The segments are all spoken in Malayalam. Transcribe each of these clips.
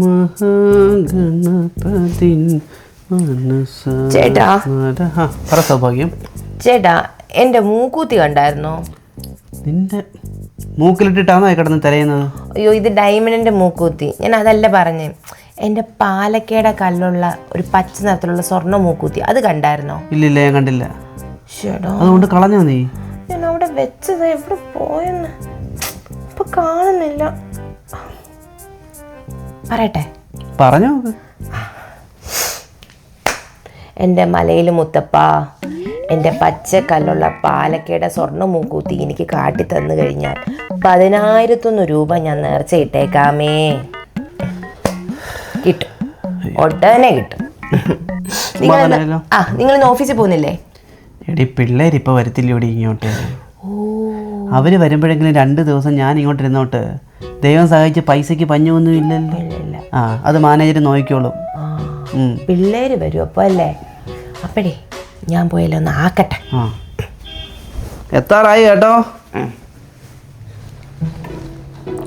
മഹാഗണപതിൻ ചേട്ടാ. പറ സൗഭാഗ്യം. ചേട്ടാ എന്റെ മൂക്കൂത്തി കണ്ടായിരുന്നോ? നിന്റെ മൂക്കിലിട്ടിട്ടാണോ കിടന്ന് തിരയുന്നത്? അയ്യോ ഇത് ഡയമണ്ടിന്റെ മൂക്കൂത്തി. ഞാൻ അതല്ല പറഞ്ഞേ. എന്റെ പാലക്കേട കല്ലുള്ള ഒരു പച്ച നിറത്തിലുള്ള സ്വർണ മൂക്കൂത്തി അത് കണ്ടായിരുന്നോ? ഇല്ലില്ല ഞാൻ കണ്ടില്ല. അതുകൊണ്ട് കളഞ്ഞോ നീ? ഞാൻ അവിടെ വെച്ചത് എവിടെ പോയെന്ന്? ഇപ്പൊ കാണുന്നില്ല. പറയട്ടെ. പറഞ്ഞോ. എന്റെ മലയിൽ മുത്തപ്പ എന്റെ പച്ചക്കല്ലുള്ള പാലക്കയുടെ സ്വർണ മൂക്കൂത്തി എനിക്ക് കാട്ടി തന്നു കഴിഞ്ഞാൽ പതിനായിരത്തൊന്ന് രൂപ ഞാൻ നേർച്ച ഇട്ടേക്കാമേ. കിട്ടും. ഒട്ടനെ കിട്ടും. നിങ്ങൾ ആ നിങ്ങൾ ഇന്ന് ഓഫീസിൽ പോകുന്നില്ലേ? എടി പിള്ളേരിപ്പോൾ വരത്തില്ലോടി ഇങ്ങോട്ട്? അവർ വരുമ്പോഴെങ്കിലും രണ്ട് ദിവസം ഞാൻ ഇങ്ങോട്ട് ഇരുന്നോട്ട് ദൈവം സഹായിച്ച് പൈസക്ക് പഞ്ഞൊന്നും ഇല്ലല്ലോ. ആ അത് മാനേജർ നോക്കിക്കോളും. പിള്ളേര് വരും അപ്പോൾ അല്ലേ? അപ്പഴേ ഞാൻ പോയാലൊന്ന് ഒന്ന് ആക്കട്ടെ. ആ. എത്താറായി കേട്ടോ?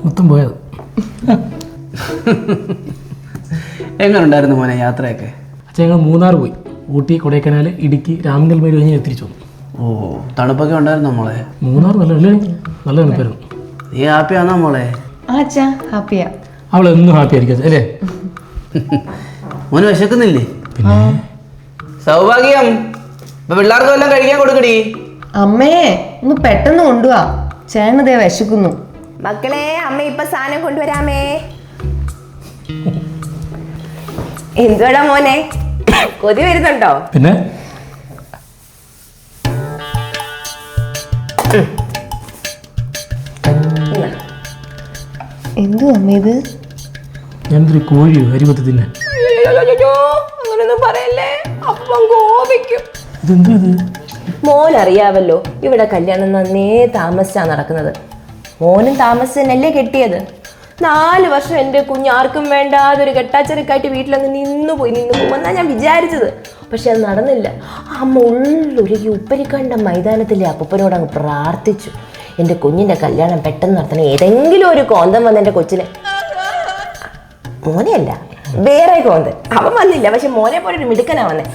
മൊത്തം പോയത് എങ്ങനുണ്ടായിരുന്നു മോനെ യാത്രയൊക്കെ? അച്ഛൻ ഞങ്ങൾ മൂന്നാർ പോയി. ഊട്ടി കൊടൈക്കനാൽ ഇടുക്കി രാമങ്കൽമേരി കഴിഞ്ഞ് ഞാൻ തിരിച്ചു വന്നു ഓ തണുപ്പൊക്കെ ഉണ്ടായിരുന്നു മോളെ? മൂന്നാർ നല്ല അല്ലേ നല്ല തണുപ്പായിരുന്നു. നീ ഹാപ്പിയാണോ മോളെ? ആച്ചാ ഹാപ്പിയാ അവൾ എന്നും ഹാപ്പി ആയിരിക്കും അല്ലേ? മോന് വിശക്കുന്നില്ലേ? പിന്നെ? സൗഭാഗ്യം. ഇപ്പൊ പിള്ളേർക്ക് വല്ലതും കഴിക്കാൻ കൊടുക്കടി. അമ്മേ ഒന്ന് പെട്ടെന്ന് കൊണ്ടുവാ. ചേണതേ വിശക്കുന്നു. മക്കളെ അമ്മ ഇപ്പൊ സാധനം കൊണ്ടുവരാമേ. എന്തുവാടാ മോനെ? കൊതി വരുന്നുണ്ടോ? പിന്നെ? എന്തു അമ്മ ഇത്? ഞാനൊരു കോഴിയോ അരിപത്ത് തിന്നെ അയ്യോ, അങ്ങനൊന്നും പറയല്ലേ? അപ്പം കോപിക്കും. ഇതെന്താ ഇത്? മോൻ അറിയാവല്ലോ ഇവിടെ കല്യാണം നന്നേ താമസിച്ചാ നടക്കുന്നത്. മോനും താമസിച്ചല്ലേ കെട്ടിയത്. നാല് വർഷം എന്റെ കുഞ്ഞ് ആർക്കും വേണ്ടാതെ ഒരു കെട്ടാച്ചരക്കായിട്ട് വീട്ടിലങ്ങ് നിന്നു പോയി നിന്നു പോകുമെന്നാ ഞാൻ വിചാരിച്ചത്. പക്ഷെ അത് നടന്നില്ല. അമ്മ ഉള്ളൊരുക്കി ഉപ്പരിക്കണ്ട മൈതാനത്തിലെ അപ്പൂപ്പനോട് അങ്ങ് പ്രാർത്ഥിച്ചു. എന്റെ കുഞ്ഞിന്റെ കല്യാണം പെട്ടെന്ന് നടത്തണം. ഏതെങ്കിലും ഒരു കോന്തം വന്ന് എന്റെ കൊച്ചിന്. മോനെയല്ല വേറെ കോന്തൻ. അവൻ വന്നില്ല പക്ഷെ മോനെ പോലെ ഒരു മിടുക്കനാ വന്നേ.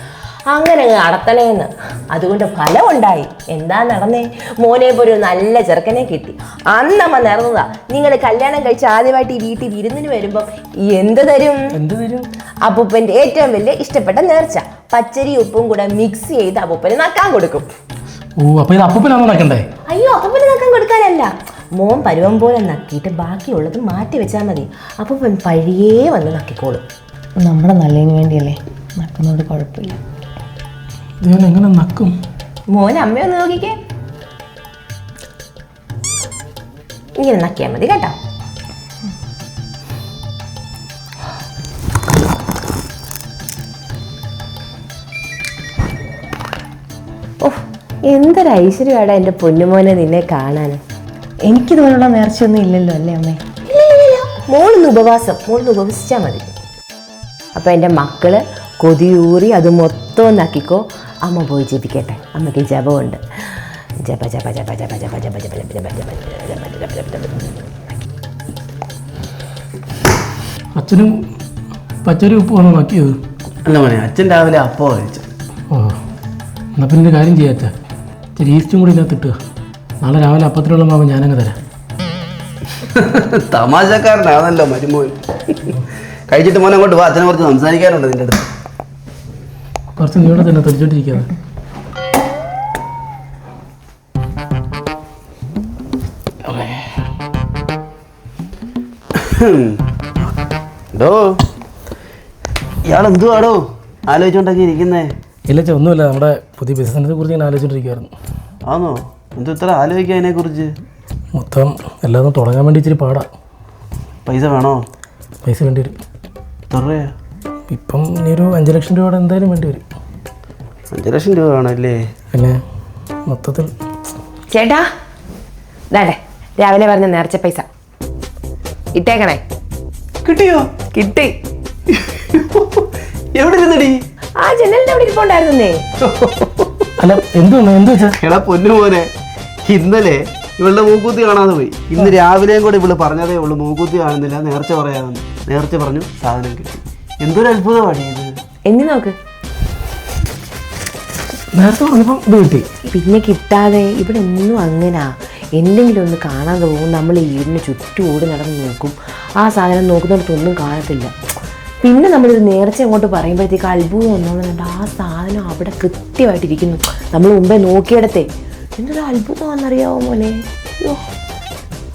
അങ്ങനെ അങ്ങ് നടത്തണേന്ന്. അതുകൊണ്ട് ഫലമുണ്ടായി. എന്താ നടന്നേ? മോനെ പോലെ ഒരു നല്ല ചെറുക്കനെ കിട്ടി. അന്നമ്മ നിറന്നതാ നിങ്ങൾ കല്യാണം കഴിച്ച് ആദ്യമായിട്ട് ഈ വീട്ടിൽ വിരുന്നിന് വരുമ്പം എന്ത് തരും? എന്ത് തരും? അപ്പൂപ്പന്റെ ഏറ്റവും വലിയ ഇഷ്ടപ്പെട്ട നേർച്ച. പച്ചരി ഉപ്പും കൂടെ മിക്സ് ചെയ്ത് അപ്പൂപ്പന് നക്കാൻ കൊടുക്കും. ഓ അപ്പൊ ഇത് അപ്പൂപ്പനാണോ നടക്കണ്ടേ അയ്യോ അപ്പൂപ്പന് നക്കാൻ കൊടുക്കാനല്ല. മോൻ പരുവം പോലെ നക്കിയിട്ട് ബാക്കിയുള്ളത് മാറ്റി വെച്ചാൽ മതി. അപ്പൂപ്പൻ പഴിയേ വന്ന് നക്കിക്കോളും. നമ്മുടെ നല്ലതിന് വേണ്ടിയല്ലേ? നക്കുന്നോണ്ട് കുഴപ്പമില്ല. ഇത് ഞാൻ എങ്ങനെ നക്കും? മോൻ അമ്മയൊന്ന് നോക്കിക്കേ. ഇങ്ങനെ നക്കിയാൽ മതി കേട്ടോ? എന്തൊരു ഐശ്വര്യമാടാ എന്റെ പൊന്നുമോനെ നിന്നെ കാണാൻ എനിക്കിതുപോലുള്ള നേർച്ചയൊന്നും ഇല്ലല്ലോ അല്ലേ അമ്മേ മോളിന്ന് ഉപവാസം മോളിന്ന് ഉപവസിച്ചാൽ മതി അപ്പോൾ എന്റെ മക്കൾ കൊതിയൂറി അത് മൊത്തം ഒന്നാക്കിക്കോ അമ്മ പോയി ജപിക്കട്ടെ അമ്മയ്ക്ക് ജപമുണ്ട് ജപ ജപ ജപ ജപ ജപ ജപ ജപ ജപ ജപ ജപ ജപ ജപ ജപ ജപ ജപ. അച്ഛനും പച്ചരി ഉപ്പാണോ ബാക്കിയത് അല്ല മോനെ അച്ഛൻ രാവിലെ അപ്പോ കഴിച്ചു ഓ എന്നാ പിന്നെ കാര്യം ചെയ്യാച്ച ഇച്ചിരി ഈസ്റ്റും കൂടി ഇതിനകത്ത് ഇട്ടുക. നാളെ രാവിലെ അപ്പത്തിനുള്ള മാവ് ഞാനങ്ങ് തരാം. തമാശക്കാരനാണല്ലോ മരുമോൻ. കഴിച്ചിട്ട് മോനെ അങ്ങോട്ട് വാ അച്ഛനെ കുറച്ച് സംസാരിക്കാനുണ്ട് നിന്റെ അടുത്ത്. കുറച്ച് നീളെ തന്നെ തെളിച്ചോണ്ടിരിക്കാതെ ഡോ ഇയാൾ എന്തുവാടോ ആലോചിച്ചോണ്ടൊക്കെ ഇരിക്കുന്നേ? ഇല്ല ചേ ഒന്നുമില്ല. നമ്മുടെ പുതിയ ബിസിനസിനെ കുറിച്ച് ഞാൻ ആലോചിച്ചോണ്ടിരിക്കുവായിരുന്നു. ആണോ എന്ത് ഇത്ര ആലോചിക്കുക അതിനെ കുറിച്ച്? മൊത്തം എല്ലാതും തുടങ്ങാൻ വേണ്ടി ഇച്ചിരി പാടാ. പൈസ വേണോ? പൈസ വേണ്ടി വരും. എത്ര രൂപയാ ഇപ്പം ഇനി ഒരു അഞ്ച് ലക്ഷം രൂപയുടെ എന്തായാലും വേണ്ടി വരും. അഞ്ച് ലക്ഷം രൂപ വേണമല്ലേ? പിന്നെ മൊത്തത്തിൽ ചേട്ടാ രാവിലെ പറഞ്ഞ നേർച്ച പൈസ. ഇട്ടേക്കണേ. കിട്ടിയോ? കിട്ടി. എവിടെ ഇരുന്നടി? ആ ജനലിന്റെ അവിടെ ഇരിപ്പുണ്ടായിരുന്നേ. അല്ല എന്തു എന്തു വെച്ചാ? എടാ പൊന്നു പോലെ ഇന്നലെ ഇവളുടെ മൂക്കൂത്തി കാണാതെ പോയി. ഇന്ന് രാവിലെയും കൂടെ ഇവൾ പറഞ്ഞതേ ഉള്ളൂ മൂക്കൂത്തി കാണുന്നില്ല നേർച്ച പറയാമെന്ന്. നേർച്ച പറഞ്ഞു സാധനം കിട്ടി. എന്തൊരു അത്ഭുതമാണ് ഇത്. എന്നി നോക്ക്. നേരത്തെ പറഞ്ഞപ്പം ഇത് കിട്ടി. പിന്നെ കിട്ടാതെ ഇവിടെ ഒന്നും അങ്ങനെ. എന്തെങ്കിലും ഒന്ന് കാണാതെ പോകും നമ്മൾ ഈ വീടിന് ചുറ്റും ഓടി നടന്ന് നോക്കും. ആ സാധനം നോക്കുന്നിടത്തൊന്നും കാണത്തില്ല. പിന്നെ നമ്മളൊരു നേർച്ച അങ്ങോട്ട് പറയുമ്പോഴത്തേക്ക് അത്ഭുതം ഒന്നുകൊണ്ട് ആ സാധനം അവിടെ കൃത്യമായിട്ടിരിക്കുന്നു. നമ്മൾ മുമ്പേ നോക്കിയിടത്തെ. എന്തൊരു അത്ഭുതമാണെന്നറിയാവോ മോനെ? അയ്യോ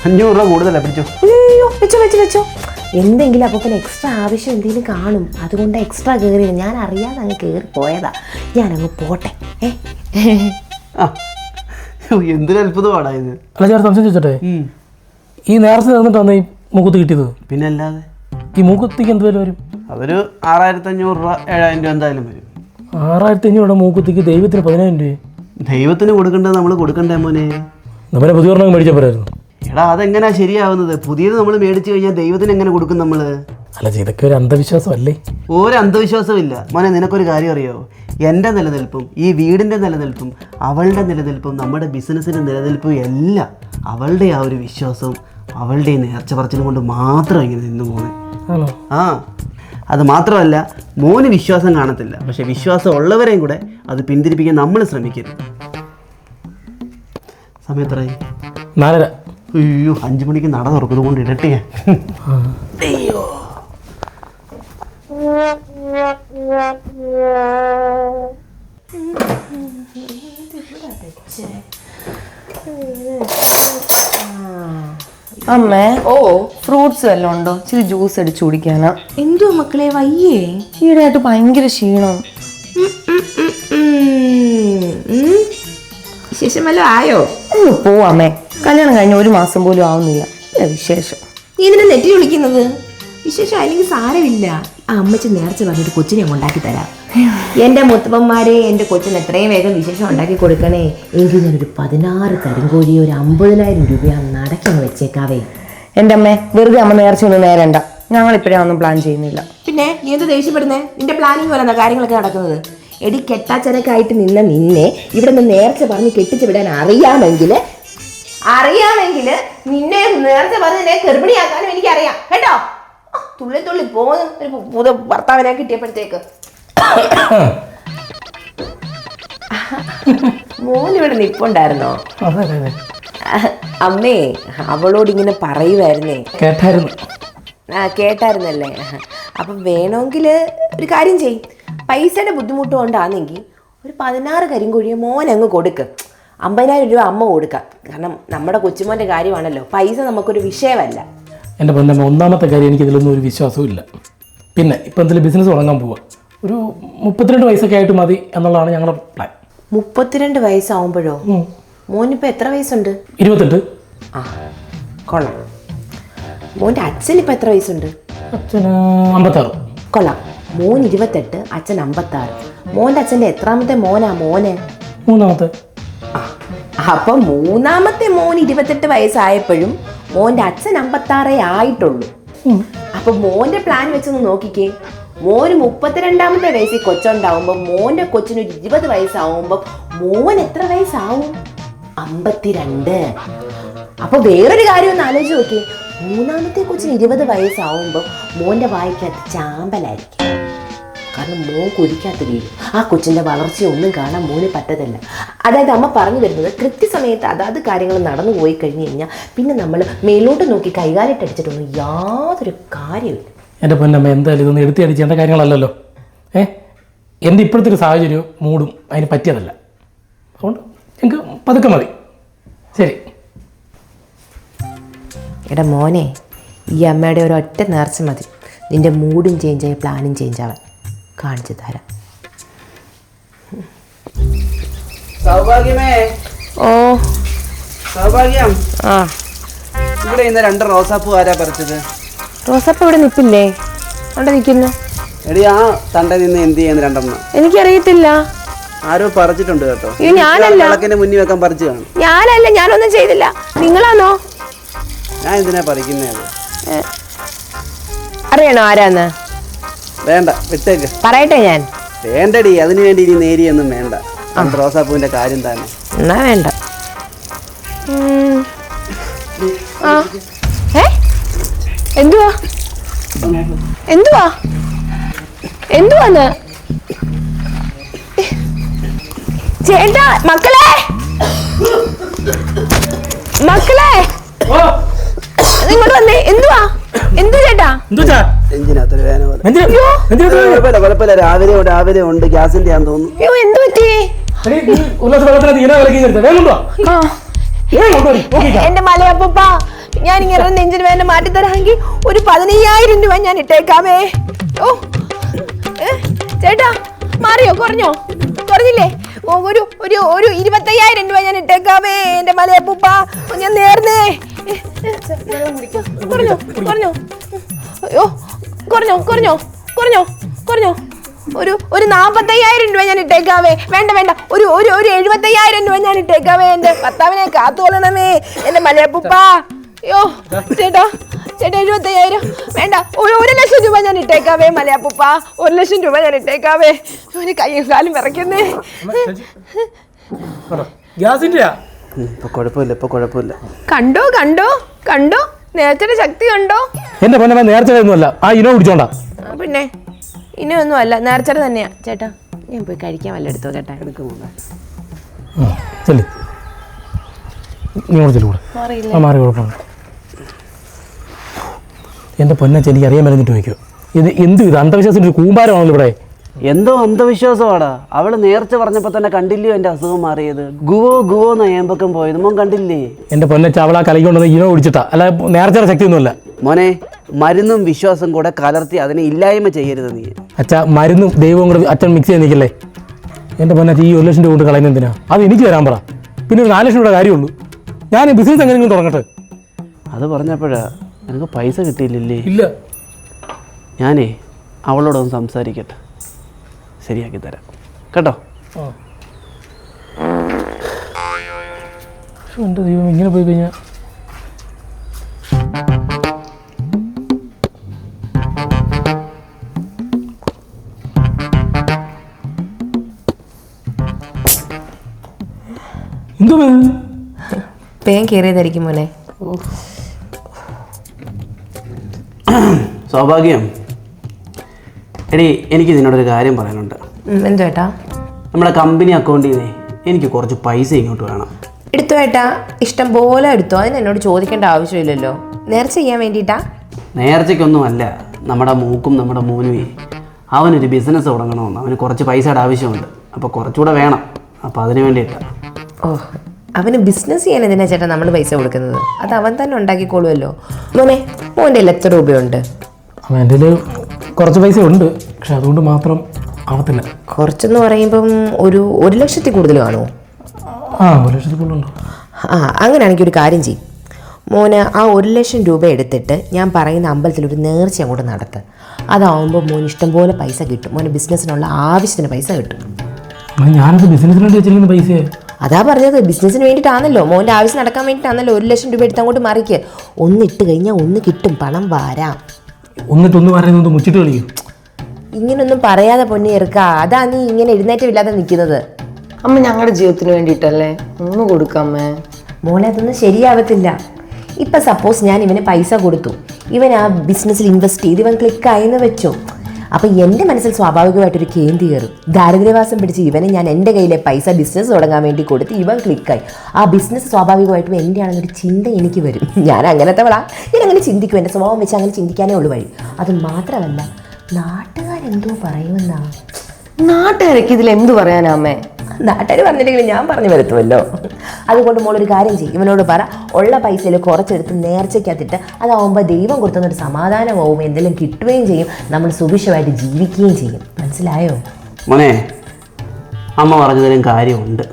അഞ്ഞൂറ് രൂപ പിടിച്ചോ. അയ്യോ വെച്ചോ വെച്ചോ വെച്ചോ. എന്തെങ്കിലും അപ്പോൾ പിന്നെ എക്സ്ട്രാ ആവശ്യം എന്തെങ്കിലും കാണും. അതുകൊണ്ട് എക്സ്ട്രാ കയറി ഞാൻ അറിയാതെ അങ്ങ് കയറി പോയതാ. അങ്ങ് പോട്ടെ. എന്തൊരു അത്ഭുതമാണ് ഇത്. അല്ല ചേട്ടാ സംശയം ചോദിച്ചോട്ടെ ഈ നേർച്ച നിന്നിട്ടാണ് ഈ മുഖത്ത് കിട്ടിയത്. പിന്നെ അല്ലാതെ ഈ മൂക്കുത്തിക്ക് എന്ത് വില വരും? അതൊരു ആറായിരത്തി അഞ്ഞൂറ് രൂപ ഏഴായിരം രൂപ എന്തായാലും വരും. ആറായിരത്തി അഞ്ഞൂറ് മൂക്കുത്തിക്ക് ദൈവത്തിന് പതിനായിരം രൂപ ദൈവത്തിന് കൊടുക്കേണ്ടത് നമ്മൾ കൊടുക്കണ്ടേ മോനെ? നമ്മളെ പുതിയ ഒരെണ്ണം മേടിച്ചാൽ പോരായിരുന്നു. എടാ അതെങ്ങനെയാ ശരിയാവുന്നത്? പുതിയത് നമ്മൾ മേടിച്ചു കഴിഞ്ഞാൽ ദൈവത്തിന് എങ്ങനെ കൊടുക്കും നമ്മൾ അല്ല ഇതൊക്കെ ഒരു അന്ധവിശ്വാസം അല്ലേ ഒരു അന്ധവിശ്വാസമില്ല. മോനെ നിനക്കൊരു കാര്യം അറിയാവോ എന്റെ നിലനിൽപ്പും ഈ വീടിന്റെ നിലനിൽപ്പും അവളുടെ നിലനിൽപ്പും നമ്മുടെ ബിസിനസ്സിന്റെ നിലനിൽപ്പും എല്ലാം അവളുടെ ആ ഒരു വിശ്വാസവും അവളുടെ ഈ നേർച്ച പറച്ചിലും കൊണ്ട് മാത്രം ഇങ്ങനെ നിന്ന് പോകുന്നത് ആണോ? ആ അത് മാത്രമല്ല മോന് വിശ്വാസം കാണത്തില്ല. പക്ഷെ വിശ്വാസം ഉള്ളവരെയും കൂടെ അത് പിന്തിരിപ്പിക്കാൻ നമ്മൾ ശ്രമിക്കരുത്. സമയത്തറായി നാലര. അയ്യോ അഞ്ചു മണിക്ക് നട തുറക്കുന്നത് കൊണ്ട് ഇരട്ടിയാ ഞാൻ. അമ്മേ ഓ. ഫ്രൂട്ട്സ് വല്ലതും ഉണ്ടോ? ഇച്ചിരി ജ്യൂസ് അടിച്ചു കുടിക്കാനാ. എന്തോ മക്കളെ വയ്യേ? ഈയിടെയായിട്ട് ഭയങ്കര ക്ഷീണം. വിശേഷം വല്ലതും ആയോ? ഒന്ന് പോവാമേ കല്യാണം കഴിഞ്ഞ ഒരു മാസം പോലും ആവുന്നില്ല. വിശേഷം? നീ ഇതിനെ നെറ്റി വിളിക്കുന്നത്? വിശേഷം അല്ലെങ്കിൽ സാരമില്ല. ആ അമ്മച്ചി നേർച്ച പറഞ്ഞിട്ട് കൊച്ചിനെ ഉണ്ടാക്കി തരാം. എന്റെ മുത്തപ്പന്മാരെ എന്റെ കൊച്ചിന് എത്രയും വേഗം വിശേഷം ഉണ്ടാക്കി കൊടുക്കണേ. എങ്കിൽ ഞാനൊരു പതിനാറ് കരിങ്കോഴി ഒരു അമ്പതിനായിരം രൂപ നടക്കങ്ങ് വെച്ചേക്കാവേ. എന്റെ അമ്മേ വെറുതെ അമ്മ നേർച്ച ഒന്നും നേരണ്ട. ഞങ്ങൾ ഇപ്പോഴേ ഒന്നും പ്ലാൻ ചെയ്യുന്നില്ല. പിന്നെ നീ എന്ത് ദേഷ്യപ്പെടുന്നേ? നിന്റെ പ്ലാനിങ് പറയുന്ന കാര്യങ്ങളൊക്കെ നടക്കുന്നത്? എടി കെട്ടാച്ചനക്കായിട്ട് നിന്ന നിന്നെ ഇവിടെ നിന്ന് നേർച്ച പറഞ്ഞ് കെട്ടിച്ചു വിടാൻ അറിയാമെങ്കിൽ അറിയാമെങ്കിൽ നിന്നെ നേർച്ച പറഞ്ഞ് നിന്നെ ഗർഭിണിയാക്കാനും എനിക്കറിയാം. കേട്ടോ? തുള്ളി തുള്ളി പോന്ന് ഒരു പുതിയ ഭർത്താവിനെ കിട്ടിയപ്പോഴത്തേക്ക്. മോനിവിടെ നിപ്പുണ്ടായിരുന്നോ? അതെ അതെ അതെ. അമ്മേ അവളോട് ഇങ്ങനെ പറയുമായിരുന്നേ കേട്ടായിരുന്നു. ആ കേട്ടായിരുന്നല്ലേ? അപ്പം വേണമെങ്കിൽ ഒരു കാര്യം ചെയ്. പൈസയുടെ ബുദ്ധിമുട്ട് കൊണ്ടാണെങ്കിൽ ഒരു പതിനാറ് കരിങ്കോഴിയെ മോൻ അങ്ങ് കൊടുക്ക്. അമ്പതിനായിരം രൂപ അമ്മ കൊടുക്കാം. കാരണം നമ്മുടെ കൊച്ചുമോന്റെ കാര്യമാണല്ലോ. പൈസ നമുക്കൊരു വിഷയമല്ല. എന്റെ പൊന്നമ്മ ഒന്നാമത്തെ കാര്യം എനിക്ക് ഇതിലൊന്നും ഒരു വിശ്വാസവും ഇല്ല. പിന്നെ ഇപ്പം എന്തെങ്കിലും ബിസിനസ് തുടങ്ങാൻ പോവുക ഒരു മുപ്പത്തിരണ്ട് വയസ്സൊക്കെ ആയിട്ട് മതി എന്നുള്ളതാണ് ഞങ്ങളുടെ പ്ലാൻ മുപ്പത്തിരണ്ട് വയസ്സാവുമ്പോഴോ? മോനിപ്പോൾ എത്ര വയസ്സുണ്ട്? ഇരുപത്തെട്ട്. ആ കൊള്ളാം. മോന്റെ അച്ഛനിപ്പോൾ എത്ര വയസ്സുണ്ട്? അച്ഛന് അമ്പത്താറ്. കൊള്ളാം. മോൻ ഇരുപത്തെട്ട് അച്ഛൻ അമ്പത്താറ്. മോന്റെ അച്ഛന്റെ എത്രാമത്തെ മോനാ മോനെ? മൂന്നാമത്തെ. അപ്പൊ മൂന്നാമത്തെ മോൻ ഇരുപത്തെട്ട് വയസ്സായപ്പോഴും മോന്റെ അച്ഛൻ അമ്പത്താറേ ആയിട്ടുള്ളൂ. അപ്പൊ മോന്റെ പ്ലാൻ വെച്ചൊന്ന് നോക്കിക്കേ. മോന് മുപ്പത്തിരണ്ടാമത്തെ വയസ്സിൽ കൊച്ചുണ്ടാവുമ്പോ മോന്റെ കൊച്ചിന് ഒരു ഇരുപത് വയസ്സാവുമ്പോ മോൻ എത്ര വയസ്സാവും? അമ്പത്തിരണ്ട്. അപ്പൊ വേറൊരു കാര്യം ഒന്ന് ആലോചിച്ച് നോക്കിയേ. മൂന്നാമത്തെ കൊച്ചിന് ഇരുപത് വയസ്സാവുമ്പോ മോന്റെ വായിക്കകത്ത് ചാമ്പലായിരിക്കും. കാരണം മോൻ കുടിക്കാത്ത വീട് ആ കൊച്ചിന്റെ വളർച്ചയൊന്നും കാണാൻ മോന് പറ്റത്തില്ല. അതായത് അമ്മ പറഞ്ഞു വരുന്നത് കൃത്യസമയത്ത് അതാത് കാര്യങ്ങൾ നടന്നു പോയി കഴിഞ്ഞ് കഴിഞ്ഞാൽ പിന്നെ നമ്മൾ മേലോട്ട് നോക്കി കൈകാലിട്ടടിച്ചിട്ടൊന്നും യാതൊരു കാര്യമില്ല എന്റെ പൊന്നമ്മ എന്തായാലും ഇതൊന്നും എടുത്തി അടിച്ചേണ്ട കാര്യങ്ങളല്ലല്ലോ. ഏ? എന്റെ ഇപ്പോഴത്തെ ഒരു സാഹചര്യവും മൂടും. അതിന് പറ്റിയതല്ല. അതുകൊണ്ട് ഞങ്ങൾക്ക് പതുക്കെ മതി. ശരി. എടാ മോനെ ഈ അമ്മയുടെ ഒരൊറ്റ നേർച്ച മതി. നിന്റെ മൂഡും ചേഞ്ച് ആയി പ്ലാനും ചേഞ്ച് ആവാൻ. കാണിച്ചു തരാം. ഓ. സൗഭാഗ്യം. ആ. ഇവിടെ ഇന്ന് രണ്ട് റോസാപ്പൂ ആരാ പറിച്ചത്? റോസപ്പ ഇവിടെ നിൽപ്പില്ലേ അവിടെ നിൽക്കുന്നു. എടി ആ തണ്ട നിന്ന് എന്ത് ചെയ്യുന്നു രണ്ടെണ്ണം? എനിക്കറിയത്തില്ല. ആരോ പറിച്ചിട്ടുണ്ട് കേട്ടോ. ഞാനല്ല. വിളക്കിന്റെ മുന്നിൽ വെക്കാൻ പറിച്ചു കാണും. ഞാനല്ല ഞാനൊന്നും ചെയ്തില്ല. നിങ്ങളാണോ? ഞാൻ എന്തിനാ പറിക്കുന്നേ? അറിയണോ ആരാന്ന്? വേണ്ട വിട്ടേക്ക്. പറയട്ടെ ഞാൻ. വേണ്ടടി അതിനു വേണ്ടി ഇനി നേരിയൊന്നും വേണ്ട. രണ്ട് റോസാപ്പൂവിന്റെ കാര്യം തന്നെ. എന്നാ വേണ്ട. ഉം, ആ. ഏ? എന്തുവാ? എന്തുവാ? എന്തുവാന്ന്? ചേട്ടാ മക്കളെ! മക്കളെ! ഇങ്ങോട്ട് വന്നേ. എന്തുവാ? എന്തു ചേട്ടാ? എന്തുവാ നെഞ്ചിനകത്തൊരു വേന പോലെ. എന്തിനാ? എന്തിനാ? കുഴപ്പമില്ല കുഴപ്പമില്ല. രാവിലെ രാവിലെ ഉണ്ട്. ഗ്യാസിന്റെ ആണെന്ന് തോന്നുന്നു. അയ്യോ എന്തു പറ്റി? എടീ, നീ ഉല്ലാസ വെള്ളത്തിനകത്ത് ഇങ്ങനെ വേഗം കൊണ്ടുവാ. ആ. വേഗം കൊണ്ടുവാടി. നോക്കിക്കാം. എന്റെ മലയപ്പ ഞാൻ ഇങ്ങനെ നെഞ്ചിന് വേണ്ട മാറ്റി തരാമെങ്കിൽ ഒരു പതിനയ്യായിരം രൂപ ഞാൻ ഇട്ടേക്കാമേ. ഓ ഏ, ചേട്ടാ മാറിയോ കുറഞ്ഞോ? കുറഞ്ഞില്ലേ? ഓ, ഒരു ഒരു ഒരു ഇരുപത്തയ്യായിരം രൂപ ഞാൻ ഇട്ടേക്കാമേ എന്റെ മലയപ്പൂപ്പ. ഞാൻ നേർന്നേ. ഏ, ഏ, കുറഞ്ഞോ കുറഞ്ഞോ? അയ്യോ കുറഞ്ഞോ കുറഞ്ഞോ കുറഞ്ഞോ കുറഞ്ഞോ. ഒരു ഒരു നാപ്പത്തയ്യായിരം രൂപ ഞാൻ ഇട്ടേക്കാവേ. വേണ്ട വേണ്ട. ഒരു ഒരു ഒരു എഴുപത്തയ്യായിരം രൂപ ഞാൻ ഇട്ടേക്കാവേ എന്റെ ഭർത്താവിനെ കാത്തുകൊള്ളണമേ. എന്റെ മലയപ്പൂപ്പ അയ്യോ ചേട്ടാ ചേട്ടാ എഴുപത്തയ്യായിരം. വേണ്ട ഒരു ഒരു ലക്ഷം രൂപ ഞാൻ ഇട്ടേക്കാവേ മലയപ്പൂപ്പ ഒരു ലക്ഷം രൂപ ഞാൻ ഇട്ടേക്കാവേ. ഒരു കയ്യും കാലും വിറയ്ക്കുന്നേ. കേട്ടോ. ഗ്യാസിന്റെയാ? ഉം, ഇപ്പൊ കുഴപ്പമില്ല ഇപ്പൊ കുഴപ്പമില്ല. കണ്ടോ കണ്ടോ കണ്ടോ? നേരത്തെ ശക്തി കണ്ടോ? എന്റെ പൊന്നമ്മ നേരത്തെ ഒന്നുമല്ല ആ ഇനോ കുടിച്ചോണ്ട. പിന്നെ പിന്നെ ഒന്നും അല്ല നേർച്ചര തന്നെയാ. ചേട്ടാ ഞാൻ പോയി കഴിക്കാൻ വല്ല എടുത്തോ ചേട്ടാ? എടുക്ക എന്റെ നീ ചെല്ലു. കൂടെ. മാറി കുഴപ്പമില്ല. എന്റെ പൊന്നച്ച എനിക്ക് അറിയാൻ പറഞ്ഞിട്ട് വയ്ക്കോ ഇത് എന്ത് ഇത് അന്ധവിശ്വാസത്തിന്റെ ഒരു കൂമ്പാരമാണല്ലോ ഇവിടെ? എന്തോ അന്ധവിശ്വാസമാടാ. അവൾ നേർച്ച പറഞ്ഞപ്പോ തന്നെ കണ്ടില്ലയോ എന്റെ അസുഖം മാറിയത്? ഗുവോ ഗുവോ എന്ന ഏമ്പക്കം പോയത്. മോൻ കണ്ടില്ലേ? എന്റെ പൊന്നച്ച അവളാ കലക്കി കൊണ്ടുവന്ന് ഇനോ കുടിച്ചിട്ടാ. അല്ല നേർച്ചയുടെ ശക്തിയൊന്നുമല്ല. മോനെ മരുന്നും വിശ്വാസം കൂടെ കലർത്തി അതിനെ ഇല്ലായ്മ ചെയ്യരുത് നീ. അച്ഛ മരുന്നും ദൈവവും കൂടെ അച്ഛൻ മിക്സ് ചെയ്ത് നിൽക്കല്ലേ? എന്റെ പൊന്നച്ച ഈ ഒരു ലക്ഷം രൂപ കൊണ്ട് കളയുന്നത് എന്തിനാ? അത് എനിക്ക് തരാൻ പറ. പിന്നെ ഒരു നാല് ലക്ഷം രൂപയുടെ കാര്യമുള്ളൂ. ഞാൻ ബിസിനസ് എങ്ങനെയെങ്കിലും തുടങ്ങട്ടെ. അത് പറഞ്ഞപ്പോഴാ എനിക്ക് പൈസ കിട്ടിയില്ലല്ലേ? ഇല്ല. ഞാനേ അവളോടൊന്ന് സംസാരിക്കട്ടെ. ശരിയാക്കി തരാം. കേട്ടോ? എന്റെ ദൈവം ഇങ്ങനെ പോയി കഴിഞ്ഞാൽ പേൻ കയറിയതായിരിക്കും മോനെ. സൗഭാഗ്യം. എടി എനിക്ക് നിന്നോടൊരു കാര്യം പറയാനുണ്ട്. എന്തോ ചേട്ടാ നമ്മുടെ കമ്പനി അക്കൗണ്ടിൽ നിന്നേ എനിക്ക് കുറച്ച് പൈസ ഇങ്ങോട്ട് വേണം. എടുത്തോ ഏട്ടാ? ഇഷ്ടം പോലെ എടുത്തോ? അതിന് എന്നോട് ചോദിക്കേണ്ട ആവശ്യമില്ലല്ലോ. നേർച്ച ചെയ്യാൻ വേണ്ടിയിട്ടാ നേർച്ചയ്ക്കൊന്നും അല്ല നമ്മുടെ മൂക്കും നമ്മുടെ മൂനുവേ അവനൊരു ബിസിനസ് തുടങ്ങണമെന്ന്. അവന് കുറച്ച് പൈസയുടെ ആവശ്യമുണ്ട്. അപ്പോൾ കുറച്ചുകൂടെ വേണം. അപ്പോൾ അതിന് വേണ്ടിയിട്ടാണ് ഓ അവന് ബിസിനസ് ചെയ്യാൻ എന്തിനാ ചേട്ടാ നമ്മൾ പൈസ കൊടുക്കുന്നത്? അത് അവൻ തന്നെ ഉണ്ടാക്കിക്കോളുമല്ലോ. മോനെ മോന്റെ എത്ര രൂപയുണ്ട്? അവൻ എന്റെ കയ്യിൽ കുറച്ച് പൈസ ഉണ്ട് പക്ഷെ അതുകൊണ്ട് മാത്രം ആവത്തില്ല. കുറച്ചെന്ന് പറയുമ്പം ഒരു ഒരു ലക്ഷത്തിൽ കൂടുതൽ കാണുമോ? ആ ഒരു ലക്ഷത്തിൽ കൂടുതലുണ്ടോ? ആ അങ്ങനെയാണെങ്കിൽ ഒരു കാര്യം ചെയ്യും. മോന് ആ ഒരു ലക്ഷം രൂപ എടുത്തിട്ട് ഞാൻ പറയുന്ന അമ്പലത്തിൽ ഒരു നേർച്ച അങ്ങോട്ട് നടത്ത്. അതാവുമ്പോൾ മോന് ഇഷ്ടംപോലെ പൈസ കിട്ടും. മോന് ബിസിനസ്സിനുള്ള ആവശ്യത്തിന് പൈസ കിട്ടും. ഞാനത് ബിസിനസ്സിന് വേണ്ടി വെച്ചിരിക്കുന്ന പൈസ അതാ പറഞ്ഞത്. ബിസിനസ്സിന് വേണ്ടിയിട്ടാണല്ലോ. മോന്റെ ആവശ്യം നടക്കാൻ വേണ്ടിയിട്ടാണല്ലോ ഒരു ലക്ഷം രൂപ എടുത്ത് അങ്ങോട്ട് മറിക്ക്. ഒന്നിട്ട് കഴിഞ്ഞാൽ ഒന്ന് കിട്ടും. പണം വാരാം. ഒന്നിട്ടൊന്ന് പറയുന്നത് മുച്ചിട്ട് കളിക്കും. ഇങ്ങനൊന്നും പറയാതെ പൊന്നി ഇറക്ക അതാ നീ ഇങ്ങനെ എഴുന്നേറ്റമില്ലാതെ നിൽക്കുന്നത്. അമ്മ ഞങ്ങളുടെ ജീവിതത്തിന് വേണ്ടിയിട്ടല്ലേ? ഒന്ന് കൊടുക്കാമേ മോളെ അതൊന്നും ശരിയാവത്തില്ല. ഇപ്പം സപ്പോസ് ഞാൻ ഇവന് പൈസ കൊടുത്തു. ഇവൻ ആ ബിസിനസ്സിൽ ഇൻവെസ്റ്റ് ചെയ്ത് ഇവൻ ക്ലിക്കായെന്ന് വെച്ചോ. അപ്പം എന്റെ മനസ്സിൽ സ്വാഭാവികമായിട്ടൊരു കേന്ദ്രീ കയറും ദാരിദ്ര്യവാസം പിടിച്ച് ഇവനെ ഞാൻ എന്റെ കയ്യിലെ പൈസ ബിസിനസ് തുടങ്ങാൻ വേണ്ടി കൊടുത്ത് ഇവൻ ക്ലിക്കായി ആ ബിസിനസ് സ്വാഭാവികമായിട്ടും എന്റെ ആണെന്നൊരു ചിന്ത എനിക്ക് വരും. ഞാൻ അങ്ങനത്തെവളാ. ഞാൻ അങ്ങനെ ചിന്തിക്കും. എന്റെ സ്വഭാവം വെച്ച് അങ്ങനെ ചിന്തിക്കാനേ ഉള്ളൂ വഴി. അത് മാത്രമല്ല നാട്ടുകാരെന്തോ പറയുമെന്നാ. നാട്ടുകാരൊക്കെ ഇതിൽ എന്ത് പറയാനാ അമ്മേ? നാട്ടുകാർ പറഞ്ഞില്ലെങ്കിൽ ഞാൻ പറഞ്ഞു വരുത്തുമല്ലോ അതുകൊണ്ട് മോളൊരു കാര്യം ചെയ്യും. ഇവനോട് പറ ഉള്ള പൈസയിൽ കുറച്ചെടുത്ത് നേർച്ചയ്ക്കകത്തിട്ട് അതാവുമ്പോൾ ദൈവം കൊടുത്തുന്നൊരു സമാധാനമാവും. എന്തെങ്കിലും കിട്ടുകയും ചെയ്യും. നമ്മൾ സുഭിക്ഷമായിട്ട് ജീവിക്കുകയും ചെയ്യും. മനസ്സിലായോ? മോനെ അമ്മ പറഞ്ഞതിലും കാര്യമുണ്ട്.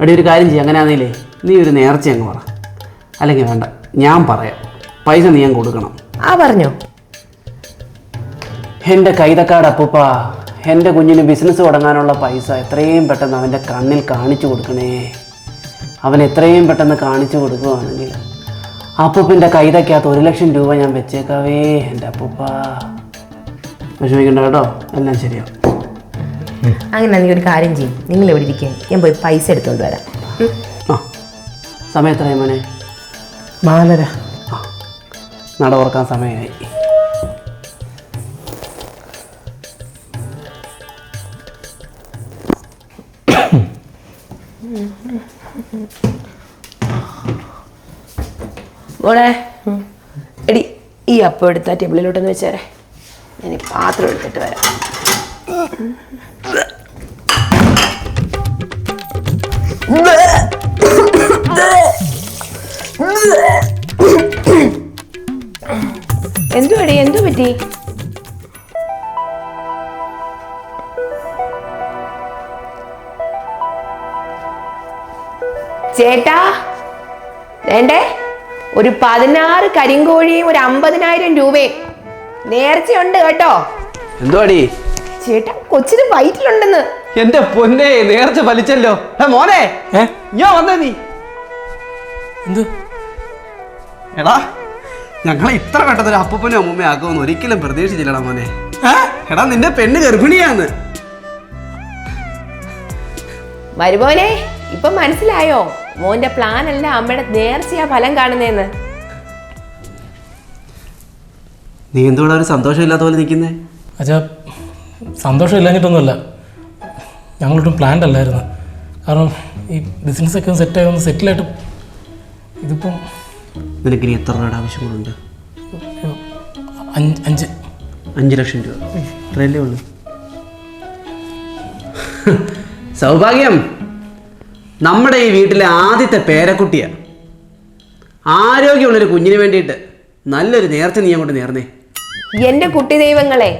എടി ഒരു കാര്യം ചെയ്യും. അങ്ങനെയാണെങ്കിലേ നീ ഒരു നേർച്ച അങ്ങ് പറ. അല്ലെങ്കിൽ വേണ്ട ഞാൻ പറയാം. പൈസ നീ ഞാൻ കൊടുക്കണം. ആ പറഞ്ഞോ. എന്റെ കൈതക്കാട് അപ്പൂപ്പ എന്റെ കുഞ്ഞിന് ബിസിനസ് തുടങ്ങാനുള്ള പൈസ എത്രയും പെട്ടെന്ന് അവന്റെ കണ്ണിൽ കാണിച്ചു കൊടുക്കണേ. അവൻ എത്രയും പെട്ടെന്ന് കാണിച്ചു കൊടുക്കുകയാണെങ്കിൽ അപ്പൂപ്പിന്റെ കൈതയ്ക്കകത്ത് ഒരു ലക്ഷം രൂപ ഞാൻ വെച്ചേക്കാവേ എന്റെ അപ്പൂപ്പ. വിഷമിക്കണ്ട കേട്ടോ എല്ലാം ശരിയാവും. അങ്ങനെ നീ ഒരു കാര്യം ചെയ്യും. നിങ്ങൾ എവിടെ ഇരിക്കുക ഞാൻ പോയി പൈസ എടുത്തുകൊണ്ട് വരാം. ആ സമയം എത്രയായി മോനെ? നാലര. നട ഓർക്കാൻ സമയമായി. മോളെ എടി ഈ അപ്പം എടുത്ത ടേബിളിലോട്ടൊന്ന് വെച്ചേരെ. ഞാൻ ഈ പാത്രം എടുത്തിട്ട് വരാം. എന്തു അടി എന്തു പറ്റി ചേട്ടാ വേണ്ടേ? ഒരു പതിനാറ് കരിങ്കോഴിയും ഒരു അമ്പതിനായിരം രൂപയും. നേർച്ചയുണ്ട് കേട്ടോ. എന്തോടി ചേട്ടാ കൊച്ചിന് വയറ്റിലുണ്ടെന്ന്. എന്റെ പൊന്നെ നേർച്ച വലിച്ചല്ലോ ഏ, മോനെ ഞാൻ വന്നേ നീ. എന്ത്? എടാ ഞങ്ങളെ ഇത്ര പെട്ടെന്ന് ഒരു അപ്പനും അമ്മൂമ്മയും ആക്കുമെന്ന് ഒരിക്കലും പ്രതീക്ഷിച്ചില്ലടാ മോനെ. എടാ നിന്റെ പെണ്ണ് ഗർഭിണിയാന്ന്. മരുമോനെ ഇപ്പൊ മനസ്സിലായോ? മോന്റെ പ്ലാൻ അല്ല അമ്മയുടെ നേർച്ചയാ ഫലം കാണുന്നേന്ന്. നീ എന്തുകൊണ്ടാണ് ഒരു സന്തോഷമില്ലാത്ത പോലെ നിൽക്കുന്നേ? അച്ഛാ സന്തോഷം ഇല്ലാഞ്ഞിട്ടൊന്നുമല്ല ഞങ്ങളൊട്ടും പ്ലാൻഡ് അല്ലായിരുന്നു. കാരണം ഈ ബിസിനസ്സൊക്കെ ഒന്ന് സെറ്റായി ഒന്ന് സെറ്റിലായിട്ട് ഇതിപ്പം നിനക്ക് ഇനി എത്ര രൂപയുടെ ആവശ്യങ്ങളുണ്ട്? അഞ്ച് അഞ്ച്. ലക്ഷം രൂപ. ഇത്രയല്ലേ ഉള്ളൂ. സൗഭാഗ്യം. നമ്മുടെ ഈ വീട്ടിലെ ആദ്യത്തെ പേരക്കുട്ടിയാണ്. ആരോഗ്യമുള്ളൊരു കുഞ്ഞിന് വേണ്ടിയിട്ട് നല്ലൊരു നേർച്ച നീ അങ്ങോട്ട് നേർന്നേ. എന്റെ കുട്ടി ദൈവങ്ങളെ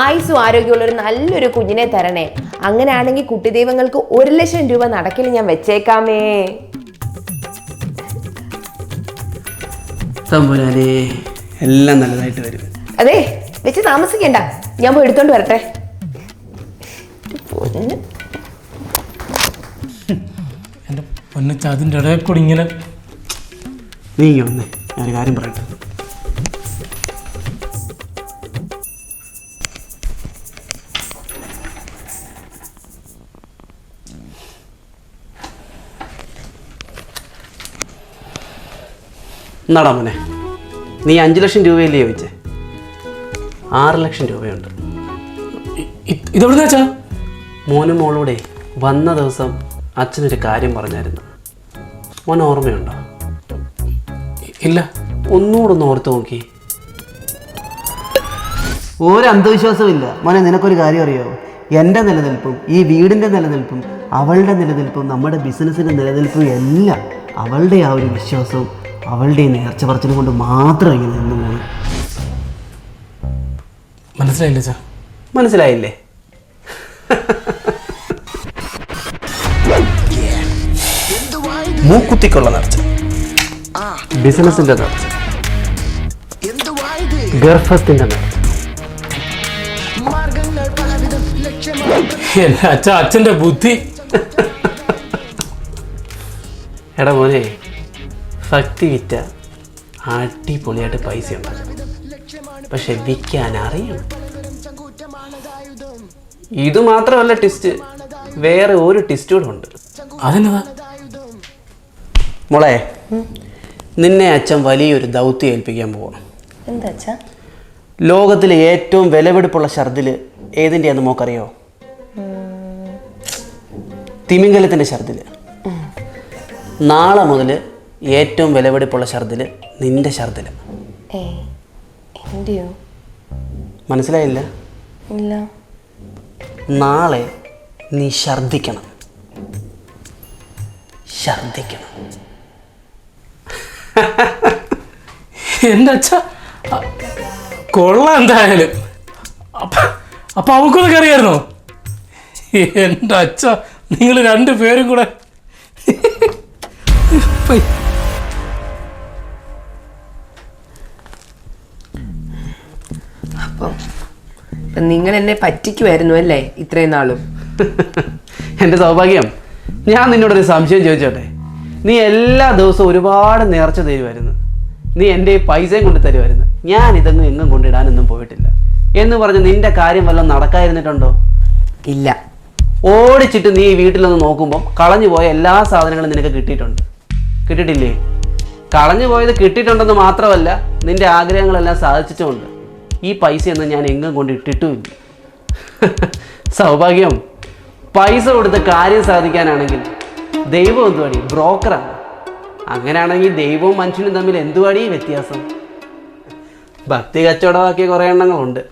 ആയുസ്സും ആരോഗ്യമുള്ള ഒരു നല്ലൊരു കുഞ്ഞിനെ തരണേ. അങ്ങനെയാണെങ്കിൽ കുട്ടി ദൈവങ്ങൾക്ക് ഒരു ലക്ഷം രൂപ നടക്കില്ല ഞാൻ വെച്ചേക്കാമേ. തമ്പുരാനെ എല്ലാം നല്ലതായിട്ട് വരും. അതെ വെച്ച് താമസിക്കണ്ട. ഞാൻ പോയി എടുത്തോണ്ട് വരട്ടെ. പൊന്നച്ച അതിന്റെ ഇടയിൽ കൂടി ഇങ്ങനെ നീ ഇങ്ങ് വന്നേ. ഞാനൊരു കാര്യം പറയട്ടെ. എന്നാടാ മോനെ? നീ അഞ്ച് ലക്ഷം രൂപയല്ലേ ചോദിച്ചേ? ആറ് ലക്ഷം രൂപയുണ്ട്. ഇതെവിടെ മോനും മോളൂടെ വന്ന ദിവസം അച്ഛനൊരു കാര്യം പറഞ്ഞായിരുന്നു. മോൻ ഓർമ്മയുണ്ടോ? ഇല്ല ഒന്നുകൂടെ ഒന്ന് ഓർത്ത് നോക്കി. ഒരു അന്ധവിശ്വാസമില്ല ഇല്ല മോനെ നിനക്കൊരു കാര്യം അറിയാമോ എന്റെ നിലനിൽപ്പും ഈ വീടിന്റെ നിലനിൽപ്പും അവളുടെ നിലനിൽപ്പും നമ്മുടെ ബിസിനസ്സിന്റെ നിലനിൽപ്പും എല്ലാം അവളുടെ ആ ഒരു വിശ്വാസവും അവളുടെ ഈ നേർച്ച പറച്ചിലും കൊണ്ട് മാത്രം ഇങ്ങനെ നിന്ന് മനസ്സിലായില്ലേ സാർ? മനസ്സിലായില്ലേ? മൂക്കുത്തിക്കുള്ള നേർച്ച ബിസിനസിന്റെ നേർച്ച ഗർഭത്തിന്റെ നേർച്ച എന്റെ അച്ഛ അച്ഛന്റെ ബുദ്ധി. എടാ മോനെ ഭക്തി വിറ്റ അടിപൊളിയായിട്ട് പൈസ ഉണ്ടാക്കും പക്ഷെ വിൽക്കാൻ അറിയണം ഇത് മാത്രമല്ല ടിസ്റ്റ്. വേറെ ഒരു ടിസ്റ്റ് കൂടെ ഉണ്ട്. അതെന്നതാ മോളെ നിന്നെ അച്ഛൻ വലിയൊരു ദൗത്യം ഏൽപ്പിക്കാൻ പോവാം. എന്താ ലോകത്തിലെ ഏറ്റവും വിലപിടിപ്പുള്ള ഛർദിൽ ഏതിന്റെയാന്ന് മോക്കറിയോ? തിമിംഗലത്തിന്റെ ഛർദിൽ. നാളെ മുതൽ ഏറ്റവും വിലപിടിപ്പുള്ള ഛർദിൽ നിന്റെ എന്റെയോ? മനസ്സിലായില്ല? ഇല്ല. നാളെ നീ ഛർദിക്കണം. ഛർദിക്കണം. എന്റെ അച്ഛ കൊള്ളാം എന്തായാലും. അപ്പ അപ്പൊ അവൾക്കൊന്നൊക്കെ അറിയായിരുന്നോ എന്റെ അച്ഛ നിങ്ങൾ രണ്ടു പേരും കൂടെ. അപ്പം നിങ്ങൾ എന്നെ പറ്റിക്കുമായിരുന്നു അല്ലേ ഇത്രയും നാളും? എന്റെ സൗഭാഗ്യം ഞാൻ നിന്നോടൊരു സംശയം ചോദിച്ചോട്ടെ? നീ എല്ലാ ദിവസവും ഒരുപാട് നേർച്ച തരുമായിരുന്നു. നീ എന്റെ ഈ പൈസയും കൊണ്ട് തരുമായിരുന്നു ഞാൻ ഇതൊന്നും എങ്ങും കൊണ്ടിടാനൊന്നും പോയിട്ടില്ല. എന്ന് പറഞ്ഞ് നിന്റെ കാര്യം വല്ലതും നടക്കാതിരുന്നിട്ടുണ്ടോ? ഇല്ല. ഓടിച്ചിട്ട് നീ വീട്ടിലൊന്ന് നോക്കുമ്പോൾ കളഞ്ഞു പോയ എല്ലാ സാധനങ്ങളും നിനക്ക് കിട്ടിയിട്ടുണ്ട്. കിട്ടിയിട്ടില്ലേ? കളഞ്ഞു പോയത് കിട്ടിയിട്ടുണ്ടെന്ന് മാത്രമല്ല നിന്റെ ആഗ്രഹങ്ങളെല്ലാം സാധിച്ചിട്ടുമുണ്ട്. ഈ പൈസയൊന്നും ഞാൻ എങ്ങും കൊണ്ട് ഇട്ടിട്ടുമില്ല. സൗഭാഗ്യം. പൈസ കൊടുത്ത് കാര്യം സാധിക്കാനാണെങ്കിൽ ദൈവം എന്തുവാടി? ബ്രോക്കറാണ്. അങ്ങനെയാണെങ്കിൽ ദൈവവും മനുഷ്യനും തമ്മിൽ എന്തുവാടി വ്യത്യാസം ഭക്തി കച്ചവടമാക്കിയ കുറേ എണ്ണങ്ങളുണ്ട്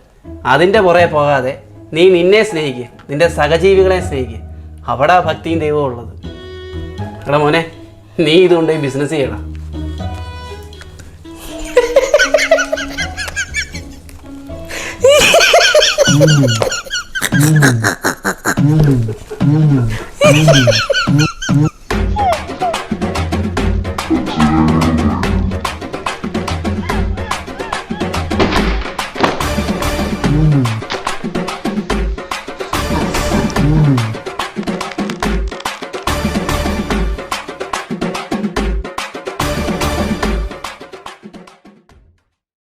അതിന്റെ പുറകെ പോകാതെ നീ നിന്നെ സ്നേഹിക്കുക നിന്റെ സഹജീവികളെ സ്നേഹിക്കുക അവിടെ ഭക്തിയും ദൈവവും ഉള്ളത് എടാ മോനെ നീ ഇതുകൊണ്ട് ബിസിനസ് ചെയ്യണം Mm-hmm. Mm-hmm. Mm-hmm. Mm-hmm. Mm-hmm. Mm-hmm.